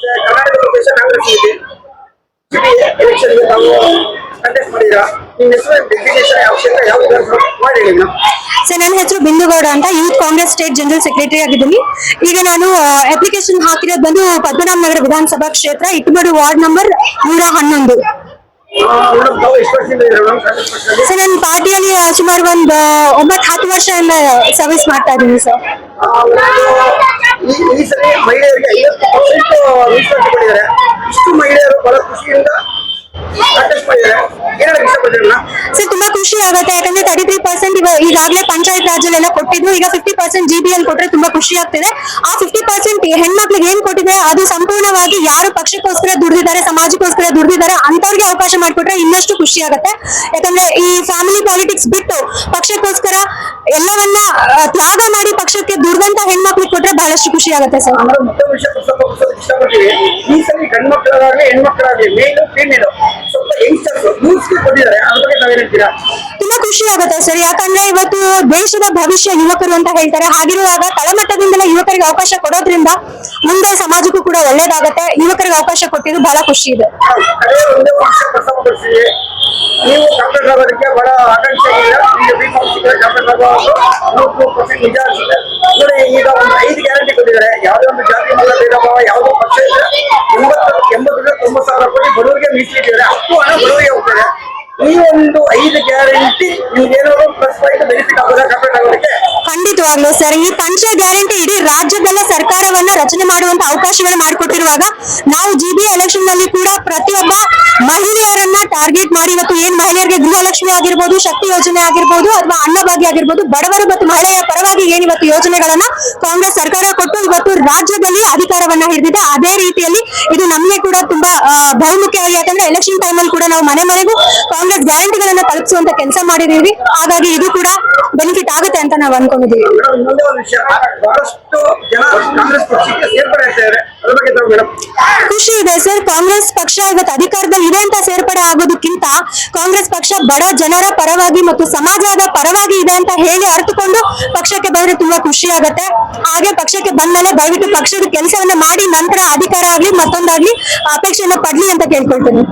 ಕಾಂಗ್ರೆಸ್ ಇದೆ ಕಂಟೆಸ್ಟ್ ಮಾಡಿದ್ರ ನಿಮ್ಮ ಹೆಸರು ಯಾವ ಸರ್ ನನ್ನ ಹೆಸರು ಬಿಂದುಗೌಡ ಅಂತ. Youth Congress state general secretary ಆಗಿದ್ದೀನಿ. ಈಗ ನಾನು ಅಪ್ಲಿಕೇಶನ್ ಹಾಕಿರೋದು ಬಂದು ಪದ್ಮನಾಭ ನಗರ ವಿಧಾನಸಭಾ ಕ್ಷೇತ್ರ ಇಟ್ಟಮಡು ವಾರ್ಡ್ ನಂಬರ್ ನೂರ ಹನ್ನೊಂದು. ಸರ್ ನನ್ನ ಪಾರ್ಟಿಯಲ್ಲಿ ಸುಮಾರು ಒಂದು ಒಂಬತ್ತು ಹತ್ತು ವರ್ಷದಿಂದ ಸರ್ವಿಸ್ ಮಾಡ್ತಾ ಇದ್ದೀನಿ ಸರ್ ಮೀಸಲಾತಿ ಕೊಟ್ಟಿದ್ದಾರೆ ಇಷ್ಟು ಮಹಿಳೆಯರು ಬಹಳ ಖುಷಿಯಿಂದ ಸರ್, ತುಂಬಾ ಖುಷಿ ಆಗುತ್ತೆ. ಯಾಕಂದ್ರೆ ತರ್ಟಿ ತ್ರೀ ಪರ್ಸೆಂಟ್ ಈಗಾಗಲೇ ಪಂಚಾಯತ್ ರಾಜಲ್ಲೆಲ್ಲ ಕೊಟ್ಟಿದ್ರು. ಈಗ ಫಿಫ್ಟಿ ಪರ್ಸೆಂಟ್ ಜಿಬಿಎಲ್ ಎಲ್ ಕೊಟ್ರೆ ತುಂಬಾ ಖುಷಿ ಆಗ್ತಿದೆ. ಆ ಫಿಫ್ಟಿ ಪರ್ಸೆಂಟ್ ಹೆಣ್ಮಕ್ಳಿಗೆ ಏನ್ ಕೊಟ್ಟಿದೆ ಅದು ಸಂಪೂರ್ಣವಾಗಿ ಯಾರು ಪಕ್ಷಕ್ಕೋಸ್ಕರ ದುಡಿದಿದ್ದಾರೆ, ಸಮಾಜಕ್ಕೋಸ್ಕರ ದುಡಿದಿದ್ದಾರೆ ಅಂತವ್ರಿಗೆ ಅವಕಾಶ ಮಾಡಿಕೊಟ್ರೆ ಇನ್ನಷ್ಟು ಖುಷಿ ಆಗುತ್ತೆ. ಯಾಕಂದ್ರೆ ಈ ಫ್ಯಾಮಿಲಿ ಪಾಲಿಟಿಕ್ಸ್ ಬಿಟ್ಟು ಎಲ್ಲವನ್ನ ತ್ಯಾಗ ಮಾಡಿ ಪಕ್ಷಕ್ಕೆ ದುಡ್ದಂತ ಹೆಣ್ಮಕ್ಳಿಗೆ ಕೊಟ್ರೆ ಬಹಳಷ್ಟು ಖುಷಿ ಆಗುತ್ತೆ ಸರ್. ಮಕ್ಕಳಾಗ್ಲಿ ಹೆಣ್ಮಕ್ಳಾಗ್ಲಿ, ಮೇಲು ಫೀಮೇಲ್ ಸ್ವಲ್ಪ ಯಂಗ್ಸ್ಟರ್ಸ್ ಯೂತ್ಸ್ಗೆ ಕೊಟ್ಟಿದ್ದಾರೆ. ಅದ್ರ ಬಗ್ಗೆ ನಾವೇನಂತೀರಾ ತುಂಬಾ ಖುಷಿ ಆಗುತ್ತೆ ಸರ್. ಯಾಕಂದ್ರೆ ಇವತ್ತು ದೇಶದ ಭವಿಷ್ಯ ಯುವಕರು ಅಂತ ಹೇಳ್ತಾರೆ. ಹಾಗಿರುವಾಗ ತಳಮಟ್ಟದಿಂದಲೇ ಯುವಕರಿಗೆ ಅವಕಾಶ ಕೊಡೋದ್ರಿಂದ ಮುಂದೆ ಸಮಾಜಕ್ಕೂ ಕೂಡ ಒಳ್ಳೇದಾಗತ್ತೆ. ಯುವಕರಿಗೆ ಅವಕಾಶ ಕೊಟ್ಟಿದ್ದು ಬಹಳ ಖುಷಿ ಇದೆ. ನೀವು ಬಹಳ ಆಕಾಂಕ್ಷೆ ಈಗ ಒಂದು ಐದು ಗ್ಯಾರಂಟಿ ಕೊಟ್ಟಿದ್ದಾರೆ ಒಂದು ಜಾತಿ ಎಂಬತ್ತು ಎಂಬತ್ತರಿಂದ ತೊಂಬತ್ತು ಸಾವಿರ ಕೋಟಿ ಬಡವರಿಗೆ ಮೀಸಲಿಟ್ಟಿದ್ದಾರೆ ಅಷ್ಟು ಹಣ ಬಡವರಿಗೆ ಹೋಗ್ತದೆ ಈ ಐದು ಗ್ಯಾರಂಟಿ ಪ್ಲಸ್ ಪಾಯಿಂಟ್ ಬೆನಿಫಿಟ್ ಆಗೋದ ಕಂಪ್ಲೀಟ್ ಖಂಡಿತವಾಗ್ಲೂ ಸರ್, ಈ ಪಂಚ ಗ್ಯಾರಂಟಿ ಇಡೀ ರಾಜ್ಯದಲ್ಲೇ ಸರ್ಕಾರವನ್ನ ರಚನೆ ಮಾಡುವಂತ ಅವಕಾಶಗಳು ಮಾಡಿಕೊಟ್ಟಿರುವಾಗ ನಾವು ಜಿ ಬಿ ಎಲೆಕ್ಷನ್ನಲ್ಲಿ ಕೂಡ ಪ್ರತಿಯೊಬ್ಬ ಮಹಿಳೆಯರನ್ನ ಟಾರ್ಗೆಟ್ ಮಾಡಿ ಇವತ್ತು ಏನ್ ಮಹಿಳೆಯರಿಗೆ ಗೃಹಲಕ್ಷ್ಮಿ ಆಗಿರ್ಬೋದು, ಶಕ್ತಿ ಯೋಜನೆ ಆಗಿರ್ಬೋದು ಅಥವಾ ಅನ್ನಭಾಗ್ಯ ಆಗಿರ್ಬೋದು, ಬಡವರು ಮತ್ತು ಮಹಿಳೆಯರ ಪರವಾಗಿ ಏನ್ ಇವತ್ತು ಯೋಜನೆಗಳನ್ನ ಕಾಂಗ್ರೆಸ್ ಸರ್ಕಾರ ಕೊಟ್ಟು ಇವತ್ತು ರಾಜ್ಯದಲ್ಲಿ ಅಧಿಕಾರವನ್ನ ಹಿಡಿದಿದೆ. ಅದೇ ರೀತಿಯಲ್ಲಿ ಇದು ನಮಗೆ ಕೂಡ ತುಂಬಾ ಬಹುಮುಖ್ಯವಾಗಿ ಯಾಕಂದ್ರೆ ಎಲೆಕ್ಷನ್ ಟೈಮ್ ಅಲ್ಲಿ ಕೂಡ ನಾವು ಮನೆ ಮನೆಗೂ ಕಾಂಗ್ರೆಸ್ ಗ್ಯಾರಂಟಿಗಳನ್ನ ತಲುಪಿಸುವಂತ ಕೆಲಸ ಮಾಡಿದೀವಿ. ಹಾಗಾಗಿ ಇದು ಕೂಡ ಬೆನಿಫಿಟ್ ಆಗುತ್ತೆ ಅಂತ ನಾವು ಅನ್ಕೊಂಡಿದೀವಿ. ಖುಷಿ ಇದೆ ಸರ್, ಕಾಂಗ್ರೆಸ್ ಪಕ್ಷ ಇವತ್ತು ಅಧಿಕಾರದಲ್ಲಿ ಇದೆ ಅಂತ ಸೇರ್ಪಡೆ ಆಗೋದಕ್ಕಿಂತ ಕಾಂಗ್ರೆಸ್ ಪಕ್ಷ ಬಡ ಜನರ ಪರವಾಗಿ ಮತ್ತು ಸಮಾಜದ ಪರವಾಗಿ ಇದೆ ಅಂತ ಹೇಳಿ ಅರ್ಥಕೊಂಡು ಪಕ್ಷಕ್ಕೆ ಬಂದ್ರೆ ತುಂಬಾ ಖುಷಿ ಆಗುತ್ತೆ. ಹಾಗೆ ಪಕ್ಷಕ್ಕೆ ಬಂದ್ಮೇಲೆ ದಯವಿಟ್ಟು ಪಕ್ಷದ ಕೆಲಸವನ್ನ ಮಾಡಿ, ನಂತರ ಅಧಿಕಾರ ಆಗ್ಲಿ ಮತ್ತೊಂದಾಗ್ಲಿ ಅಪೇಕ್ಷೆಯನ್ನ ಪಡ್ಲಿ ಅಂತ ಕೇಳ್ಕೊಳ್ತೀನಿ.